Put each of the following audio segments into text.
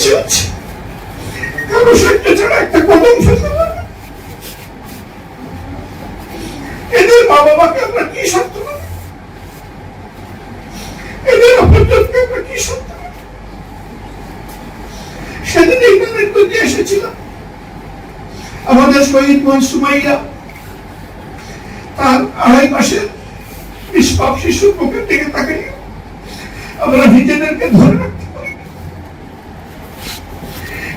বেঁচে আছে আমরা কি সত্য আমাদের শহীদ বোন সুমাইয়া তার আড়াই মাসের নিষ্পাপ শিশুর মুখের দিকে তাকাই আমরা নিজেদেরকে ধরে রাখতে।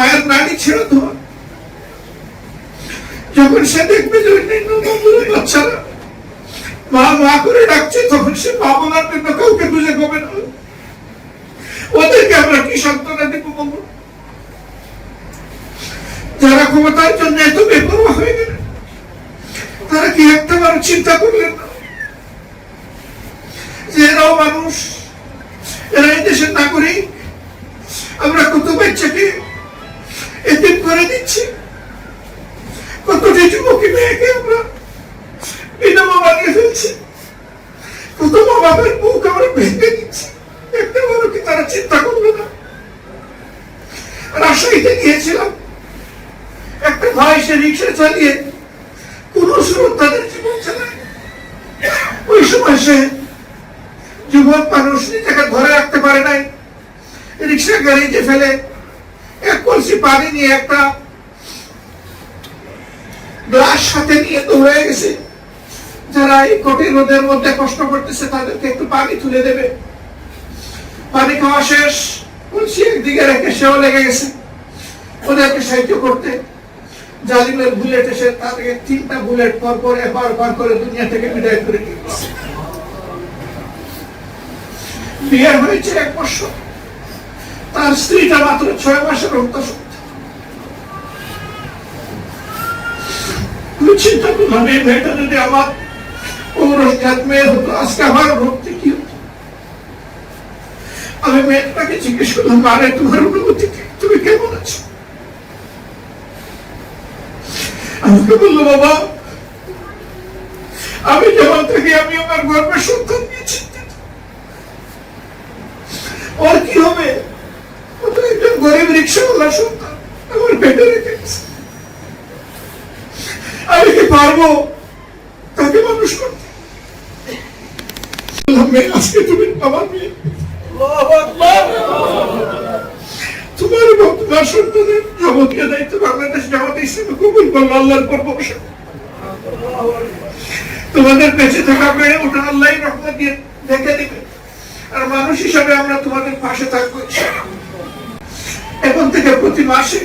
মায়ের নাড়ি ছেড়ে দেওয়া যখন সে দেখবে যে বাচ্চারা মা মা করে ডাকছে, তখন সে মা জন্য কাউকে বুঝে পাবে না। ওদেরকে আমরা কি সান্ত্বনা দিব যারা ক্ষমতার জন্য এত হয়ে গেলেন তারা কি একটা বার চিন্তা করলেন না? যে এরাও মানুষ এরা এই দেশের নাগরিক। আমরা কত বাচ্চাকে এতিম করে দিচ্ছি। কতটি মেয়েকে আমরা বানিয়ে ফেলছি। কত মা বাবার আমরা ভেঙে দিচ্ছি। একটা বড় কি তারা চিন্তা না? রাজশাহীতে গিয়েছিলাম, একটা ভাই সে রিক্সা চালিয়ে কোন স্রোত তাদের জীবন চালায়। ওই সময় সে যুবক মানুষ নিজেকে ধরে রাখতে পারে নাই। রিক্সা গাড়িতে ফেলে এক কলসি পানি নিয়ে একটা গ্লাস সাথে নিয়ে দৌড়ে গেছে। যারা এই কঠিন রোদের মধ্যে কষ্ট করতেছে, তাদেরকে একটু পানি তুলে দেবে। পানি খাওয়া শেষ। কলসি একদিকে রেখে সেও লেগে গেছে। ওদেরকে সাহায্য করতে। জালিমের বুলেট এসে তাদেরকে তিনটা বুলেট পর পর এবার বার করে দুনিয়া থেকে বিদায় করে দিয়েছে। বিয়ে হয়েছে এক বছর। তার স্ত্রীটা মাত্র ছয় মাসের অন্তঃসত্ত্বা। তুমি চিন্তা করলাম এই মেয়েটা যদি আমার হতো, আজকে আমার কি হতো? আমি মেয়েটাকে জিজ্ঞেস করলাম মারে তোমার অনুভূতি কি? তুমি কেমন আছো? আমাকে বলল, বাবা, আমি যেমন থাকি, আমি আমার গর্বের সন্তান নিয়ে চিন্তিত। ওর কি হবে? গরিব রিক্সাওয়ালা সন্তান আমার আমি কি পারব? তাকে মানুষ করতে। আজকে তুমি মেয়ে। বাংলাদেশ তোমাদের বেঁচে থাকা বেড়ে ওঠা আল্লাহ রহমত দিয়ে দেখে দিবে। আর মানুষ হিসাবে আমরা তোমাদের পাশে থাকব প্রতি মাসে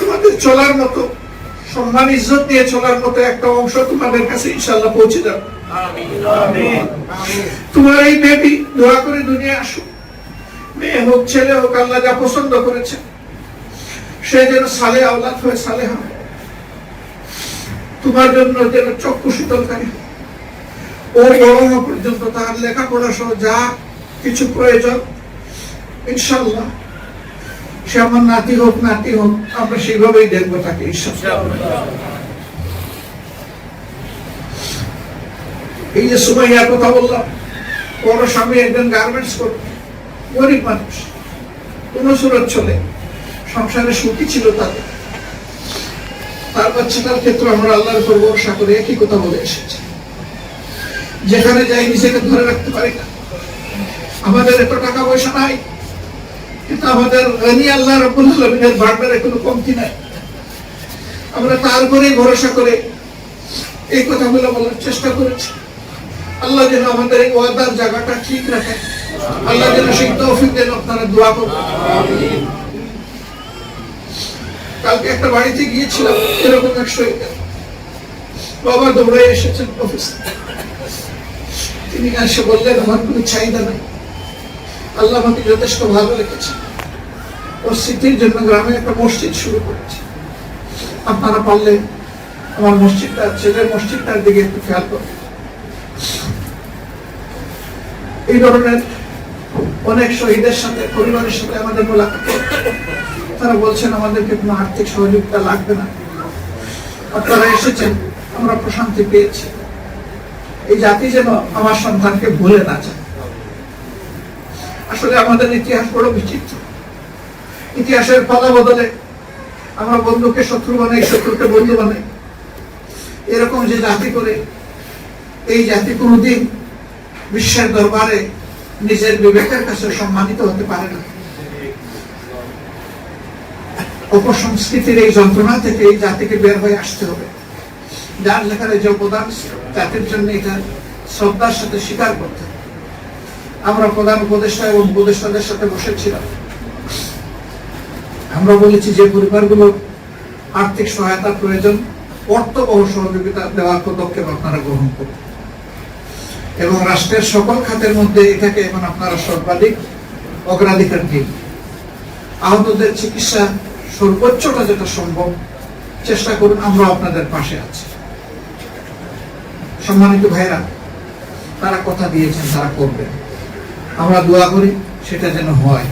তোমাদের চলার মতো, সম্মান, ইজ্জত দিয়ে চলার মতো একটা অংশ তোমাদের কাছে ইনশাল্লাহ পৌঁছে যাবে। তোমার এই বেবি দোয়া করে দুনিয়া আসুক। মেয়ে হোক, ছেলে হোক, আল্লাহ যা পছন্দ করেছে, সে যেন সালে আওলাদ হয়ে, সালে হয়। তোমার জন্য যেন চক্ষু শীতলকারী ও বড় পর্যন্ত তার লেখাপড়া সহ যা কিছু প্রয়োজন ইনশাল্লাহ সে আমার নাতি হোক নাতি হোক, আমরা দেখব তাকে এই যে কথা বললাম, বড় স্বামী একজন গার্মেন্টস গরিব মানুষ সুরত চলে সংসারে সুখী ছিল তাদের। তার বাচ্চাটার ক্ষেত্রে আমরা আল্লাহর উপর ভরসা করে একই কথা বলে এসেছি। যেখানে যাই নিজেকে ধরে রাখতে পারি না। আমাদের এত টাকা পয়সা নাই। কিন্তু আমাদের রানী আল্লাহ রব্বুল আলমিনের ভান্ডারে কোনো কমতি নাই। আমরা তার ভরসা করে এই কথাগুলো বলার চেষ্টা করেছি। আল্লাহ যেন আমাদের এই ওয়াদার জায়গাটা ঠিক রাখে। আল্লাহ যেন সেই তৌফিক দেন, আপনারা দোয়া করবেন কালকে একটা বাড়িতে গিয়েছিলাম, এরকম এক শহীদ। বাবা দৌড়ে এসেছেন অফিসে। তিনি এসে বললেন, আমার কোনো চাহিদা নাই। আল্লাহ আমাকে যথেষ্ট ভালো রেখেছে স্মৃতির জন্য গ্রামে একটা মসজিদ শুরু করেছে। আপনারা পারলে আমার মসজিদটা, ছেলের মসজিদটার দিকে একটু খেয়াল করুন। এই ধরনের অনেক শহীদের সাথে, পরিবারের সাথে আমাদের মোলাকাত। তারা বলছেন, আমাদেরকে কোনো আর্থিক সহযোগিতা লাগবে না। আপনারা এসেছেন, আমরা প্রশান্তি পেয়েছি। এই জাতি যেন আমার সন্তানকে ভুলে না যায়। আসলে আমাদের ইতিহাস বড় বিচিত্র। ইতিহাসের পালা বদলে আমরা বন্ধুকে শত্রু বানাই, শত্রুকে বন্ধু বানাই। এরকম যে জাতি করে, এই জাতি কোনোদিন বিশ্বের দরবারে নিজের বিবেকের কাছে সম্মানিত হতে পারে না। অপসংস্কৃতির এই যন্ত্রণা থেকে এই জাতিকে বের হয়ে আসতে হবে। যার যেখানে যে অবদান জাতির জন্য এটা শ্রদ্ধার সাথে স্বীকার করতে। আমরা প্রধান উপদেষ্টা এবং উপদেষ্টাদের সাথে বসেছিলাম। আমরা বলেছি যে পরিবারগুলো আর্থিক সহায়তা প্রয়োজন অর্থবহ সহযোগিতা দেওয়ার পদক্ষেপ আপনারা গ্রহণ করুন। এবং রাষ্ট্রের সকল খাতের মধ্যে এটাকে এখন আপনারা সর্বাধিক অগ্রাধিকার দিন। আহতদের চিকিৎসা সর্বোচ্চটা যেটা সম্ভব, চেষ্টা করুন আমরা আপনাদের পাশে আছি। সম্মানিত ভাইরা তারা কথা দিয়েছেন, তারা করবেন। আমরা দোয়া করি, সেটা যেন হয়।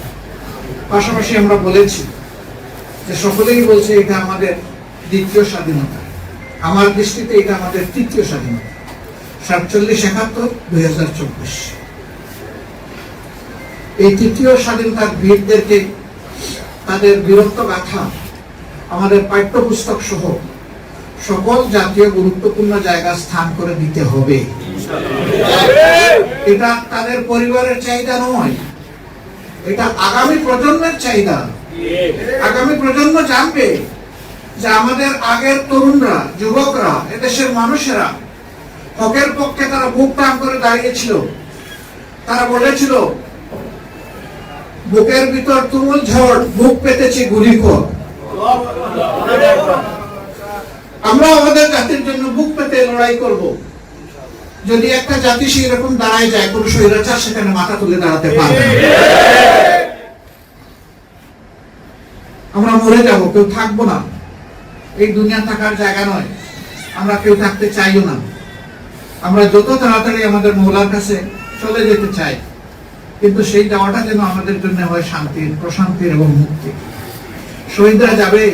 পাশাপাশি আমরা বলেছি সকলেই বলছে এটা আমাদের দ্বিতীয় স্বাধীনতা। আমার দৃষ্টিতে এটা আমাদের তৃতীয় স্বাধীনতা। সাতচল্লিশ, একাত্তর, দুই হাজার চব্বিশ। এই তৃতীয় স্বাধীনতার বীরদেরকে তাদের বীরত্ব গাথা, আমাদের পাঠ্যপুস্তক সহ সকল জাতীয় গুরুত্বপূর্ণ জায়গা স্থান করে দিতে হবে। এটা তাদের পরিবারের চাহিদা নয়, এটা আগামী প্রজন্মের চাহিদা। আগামী প্রজন্ম জানবে যে আমাদের আগের তরুণরা, যুবকরা, এদেশের মানুষেরা হকের পক্ষে তারা বুক টান করে দাঁড়িয়েছিল। তারা বলেছিল, বুকের ভিতর তুমুল ঝড় বুক পেতেছি গুলি আমরা আমাদের জাতির জন্য বুক পেতে লড়াই করব। যদি একটা জাতি সেই রকম দাঁড়ায় যায়, কোন স্বৈরাচার সেখানে মাথা তুলে দাঁড়াতে পারবে না। আমরা মরে যাব, কেউ থাকব না। এই দুনিয়া থাকার জায়গা নয়। আমরা কেউ থাকতে চাইও না। আমরা যত তাড়াতাড়ি আমাদের মৌলার কাছে চলে যেতে চাই, কিন্তু সেই যাওয়াটা যেন আমাদের জন্য হয় শান্তির, প্রশান্তির এবং মুক্তি শহীদরা যাবে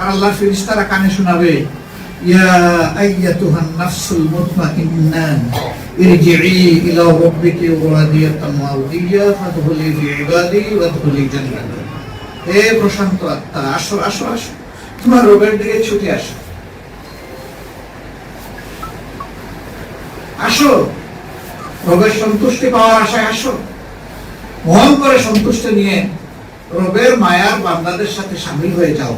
আর আল্লাহ ফিরিস্তারা কানে শোনাবে, ইয়া আইয়াতুহান ইলা রাব্বিকি রাদিয়াতান মারদিয়া ফাদখুলি ইবাদি জান্নাতি। হে প্রশান্ত আত্মা, আসো আসো আসো। তোমার রবের দিকে ছুটে আসো। আসো। রবের সন্তুষ্টি পাওয়ার আশায় আসো। মন করে সন্তুষ্টি নিয়ে রবের মায়ার বান্দাদের সাথে সামিল হয়ে যাও।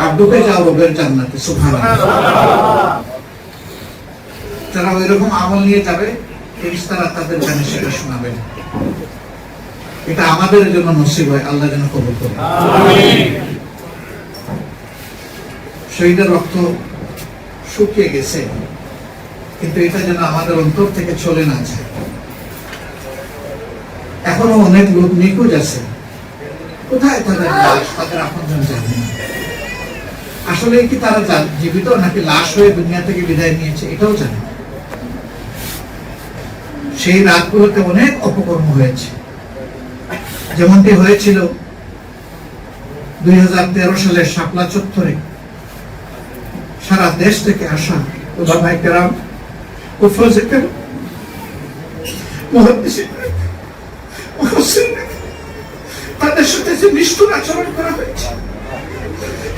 আর ঢুকে যাও রবের জান্নাতে সুভান যারা ওই রকম আমল নিয়ে যাবে, ফেরেশতারা তাদের গানে সেটা শোনাবেন এটা আমাদের জন্য নসিব হয়, আল্লাহ যেন কবুল করে। শহীদের রক্ত শুকিয়ে গেছে, কিন্তু এটা যেন আমাদের অন্তর থেকে চলে না যায়। এখনও অনেক লোক নিখোঁজ আছে। কোথায় তাদের লাশ? তাদের আপনজন জানে না। আসলে কি তারা জীবিত নাকি লাশ হয়ে দুনিয়া থেকে বিদায় নিয়েছে, এটাও জানে। সেই রাতগুলোতে অনেক অপকর্ম হয়েছে। যেমনটি হয়েছিল দুই হাজার তেরো সালের শাপলা চত্বরে সারা দেশ থেকে আসা ওলামায়ে কেরাম তাদের সাথে যে নিষ্ঠুর আচরণ করা হয়েছে,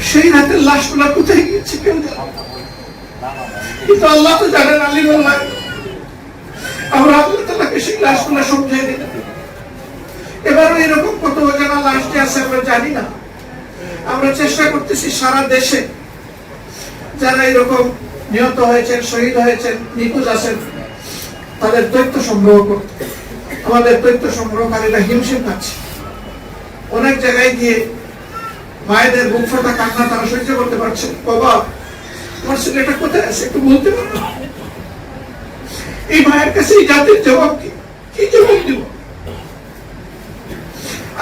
সেই রাতের লাশগুলা কোথায় গিয়েছে কেউ কিন্তু আল্লাহ তো জানেন আলিমুল্লাহ আমরা আল্লাহ তালাকে সেই লাশগুলা সমঝাই দিলাম। এবারও এরকম কত যে আছে আমরা জানি না। আমরা চেষ্টা করতেছি সারা দেশে যারা এরকম নিহত হয়েছেন, শহীদ হয়েছেন, নিখোঁজ আছেন, তাদের তথ্য সংগ্রহ করতে। আমাদের তথ্য সংগ্রহকারীরা হিমশিম পাচ্ছে অনেক জায়গায় গিয়ে মায়েদের বুক ফোটা কান্না তারা সহ্য করতে পারছে বাবা আমার ছেলেটা কোথায় আছে? একটু বলতে পারো? এই মায়ের কাছে এই জাতির জবাব কি জবাব দিব?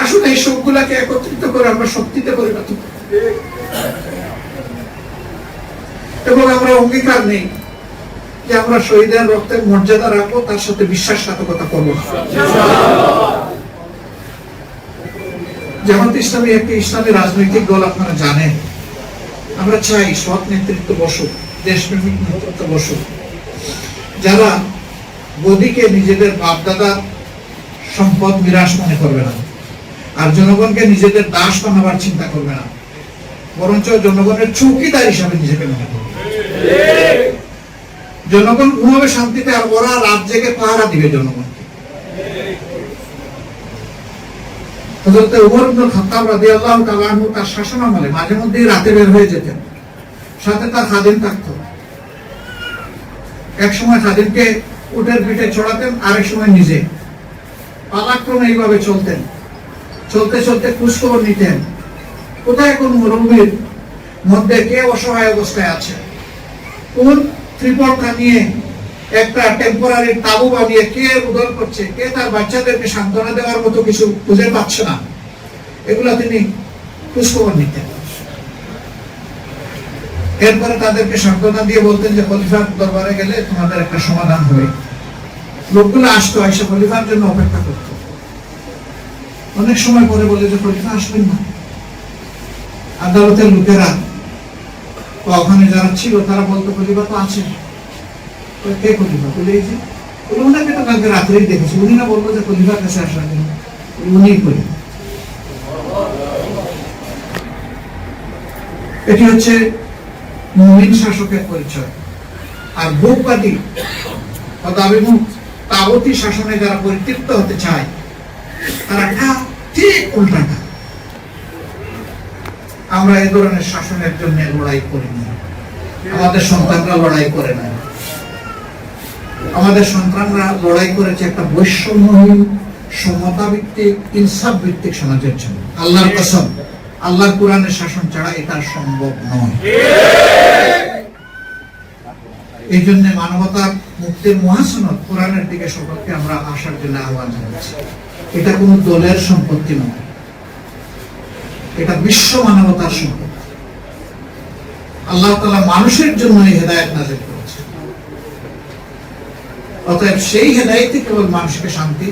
আসলে এই সবগুলাকে একত্রিত করে আমরা শক্তিতে পরিণত এবং আমরা অঙ্গীকার নেই যে আমরা শহীদের রক্তের মর্যাদা রাখব, তার সাথে বিশ্বাসঘাতকতা করব জামাত ইসলামী একটি ইসলামী রাজনৈতিক দল আপনারা জানেন। আমরা চাই সৎ নেতৃত্ব বসুক, দেশপ্রেমিক নেতৃত্ব বসুক। যারা গদিকে নিজেদের বাপদাদার সম্পদ বিরাস মনে করবে না। আর জনগণকে নিজেদের দাস বানাবার চিন্তা করবে না। বরঞ্চ জনগণের চৌকিদার হিসাবে নিজেকে মনে করবে। জনগণ ঘুমাবে শান্তিতে আর ওরা রাত জেগে পাহারা দিবে আনহু তার মাঝে রাতে বের হয়ে সাথে তার এক সময় পিঠে সময় নিজে। এইভাবে চলতেন। চলতে চলতে খোঁজখবর নিতেন। কোথায় কোন মুরব্বীর মধ্যে কে অসহায় অবস্থায় আছে? কোন ত্রিপর্কা নিয়ে একটা টেম্পোরারি তাবু বানিয়ে কে উদল করছে? কে তার বাচ্চাদেরকে সান্ত্বনা দেওয়ার মতো কিছু খুঁজে পাচ্ছে না। এগুলো তিনি খোঁজখবর নিতেন। এরপরে তাদেরকে সান্ত্বনা দিয়ে বলতেন যে, খলিফার দরবারে গেলে তোমাদের একটা সমাধান হবে। লোকগুলো আসতো, এসে খলিফার জন্য অপেক্ষা করতো। অনেক সময় পরে বলে যে খলিফা আসবেন না। আদালতের লোকেরা ওখানে যারা ছিল তারা বলতো খলিফা তো আছে। কে খলিফা বলে যে বলে, তো কালকে রাত্রেই দেখেছি। উনি না বলব যে কাছে আসার জন্য। উনি এটি হচ্ছে মুমিন শাসকের পরিচয়। আর ভোগবাদী বা দাবিমুখ শাসনে যারা পরিতৃপ্ত হতে চায় তারা ঠা ঠিক উল্টাটা আমরা এ ধরনের শাসনের জন্য লড়াই করিনি। আমাদের সন্তানরা লড়াই করে না আমাদের সন্তানরা লড়াই করেছে একটা বৈষম্যহীন সমতা ভিত্তিক ইনসাফ ভিত্তিক সমাজের জন্য। আল্লাহর কসম, আল্লাহর কোরআনের শাসন ছাড়া এটা সম্ভব নয়। এই জন্য মানবতার মুক্তির মহাসনদ কোরআনের দিকে সকলকে আমরা আসার জন্য আহ্বান জানাচ্ছি। এটা কোনো দলের সম্পত্তি নয়। এটা বিশ্ব মানবতার সম্পত্তি। আল্লাহ তালা মানুষের জন্য এই হেদায়ত নাজিল করেছে অতএব সেই হেদায়তই কেবল মানুষকে শান্তি,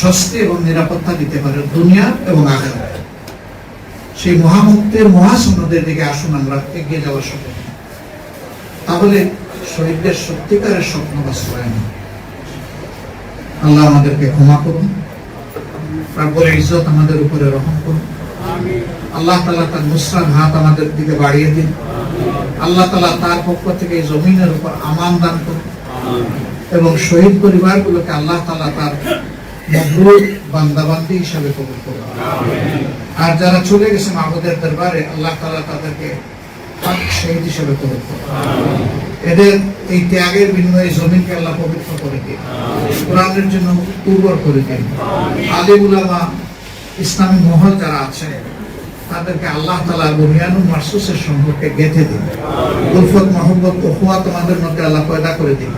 স্বস্তি এবং নিরাপত্তা দিতে পারে দুনিয়া এবং আখেরাত। সেই মহামুক্তির মহাসনদের দিকে আসুন, আমরা এগিয়ে যাওয়ার নিই। তাহলে শহীদদের সত্যিকারের স্বপ্ন বাস্তবায়ন আল্লাহ আমাদেরকে ক্ষমা করুন। ইজ্জত আমাদের উপরে রহম করুন। আল্লাহ তালা তার হাত আমাদের দিকে বাড়িয়ে দিন। আল্লাহ তালা তার পক্ষ থেকে জমিনের উপর আমান দান করুন। এবং শহীদ পরিবারগুলোকে আল্লাহ তালা তার মজবুত বান্দাবান্দি হিসাবে কবুল করুন। আর যারা চলে গেছে আমাদের দরবারে, আল্লাহ তালা তাদেরকে পাক শহীদ হিসাবে করুন এদের এই ত্যাগের বিনিময়ে জমিনকে আল্লাহ পবিত্র করে দিন কোরআনের জন্য উর্বর করে দিন আলিম উলামা, ইসলামী মহল যারা আছেন তাদেরকে আল্লাহ তালা বুনিয়ানুল মাসুসের সম্পর্কে গেঁথে দিন। উলফত মোহাম্মদ ওহুয়া তোমাদের মধ্যে আল্লাহ পয়দা করে দিন।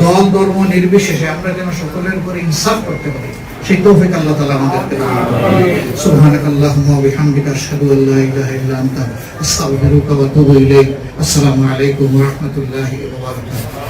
দল, ধর্ম নির্বিশেষে আমরা যেন সকলের উপরে ইনসাফ করতে পারি। সেই তৌফিক আল্লাহ তালা আমাদেরকে দান করুন। সুবহানাক আল্লাহুম্মা ওয়া বিহামদিকা আশহাদু আল লা ইলাহা ইল্লা আনতা আস্তাগফিরুকা ওয়া আতুবু ইলাইক আসসালামু আলাইকুম ওয়া রাহমাতুল্লাহি ওয়া বারাকাতুহু